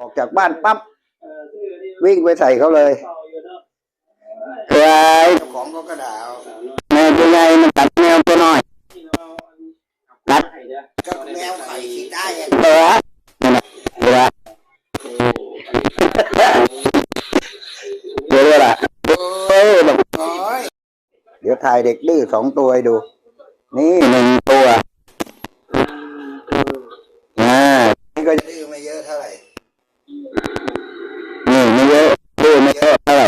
ออกจากบ้านปั๊บวิ่งไปใส่เขาเลยเอ้ยเจ้าของเขาก็ด่าเอาแมวตัวใหญ่มันกัดแมวตัวน้อยกัดก็แมวไข่ฉีดได้ไงเออนั่นน่ะเดี๋ยวนะเดี๋ยวเดี๋ยวล่ะเอ้ยแบบโอ้ยเดี๋ยวถ่ายเด็กดื้อสองตัวให้ดู นี่หนึ่งตัวอ่า นี่ก็ดื้อไม่เยอะเท่าไหร่ นี่ไม่เยอะดูไม่เยอะเท่าไหร่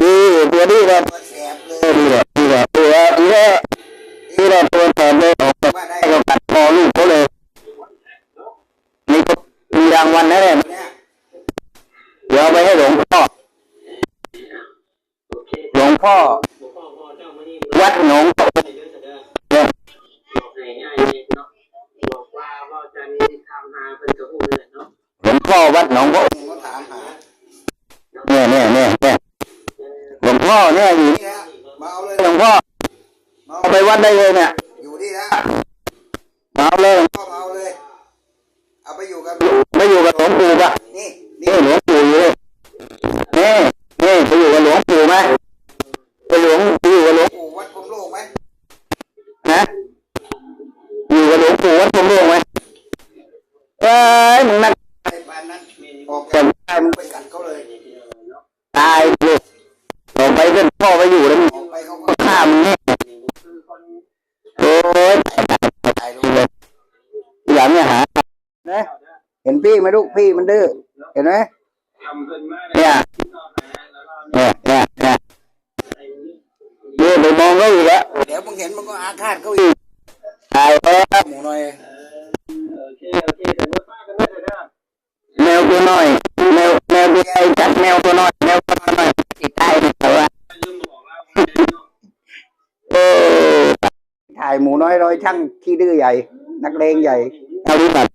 นี่ตัวนี้แบบตัวแสบเลยนี่แหละนี่แหละตัวนี้แหละนี่แหละตัวแทนเลยออกมาว่าได้ให้เรากัดคอลูกเขาเลยนี่ก็มีรางวัลนะเนี่ยเนี่ยเดี๋ยวเอาไปให้หลวงพ่อหลวงพ่อวัดหนองตก พ่อวัดหนองโพเขาถามหาเนี่ยเนี่ยเนี่ยเนี่ยหลวงพ่อเนี่ยอยู่นี่ฮะมาเอาเลยหลวงพ่อมาเอาไปวัดได้เลยเนี่ย อยู่นี่นะมาเอาเลยก็มาเอาเลยเอาไปอยู่กับไม่อยู่กับหลวงปู่ปะนี่นี่นี่หลวงปู่อยู่นี่นี่ไปอยู่กับหลวงปู่ไหมไปหลวงไปอยู่กับหลวงปู่วัดพรหมโลกไหมนะอยู่กับหลวงปู่วัดพรหมโลกไหม ออกไปเป็นพ่อไปอยู่แล้วมึงออกไปเขาก็ก็ฆ่ามึงแน่โอ้ยตายลงเลยอย่างเนี้ยหานะเห็นพี่ไหมลูกพี่มันดื้อเห็นไหมเนี่ยเนี่ยเนี่ยเนี่ยเนี่ยไปมองเขาอีกแล้วเดี๋ยวมึงเห็นมันก็อาฆาตเขาอีกตายแล้วหมูหน่อยแมวตัวน้อย ไอ้หมูน้อยร้อยช่างขี้ดื้อใหญ่ นักเลงใหญ่เอาดิบัต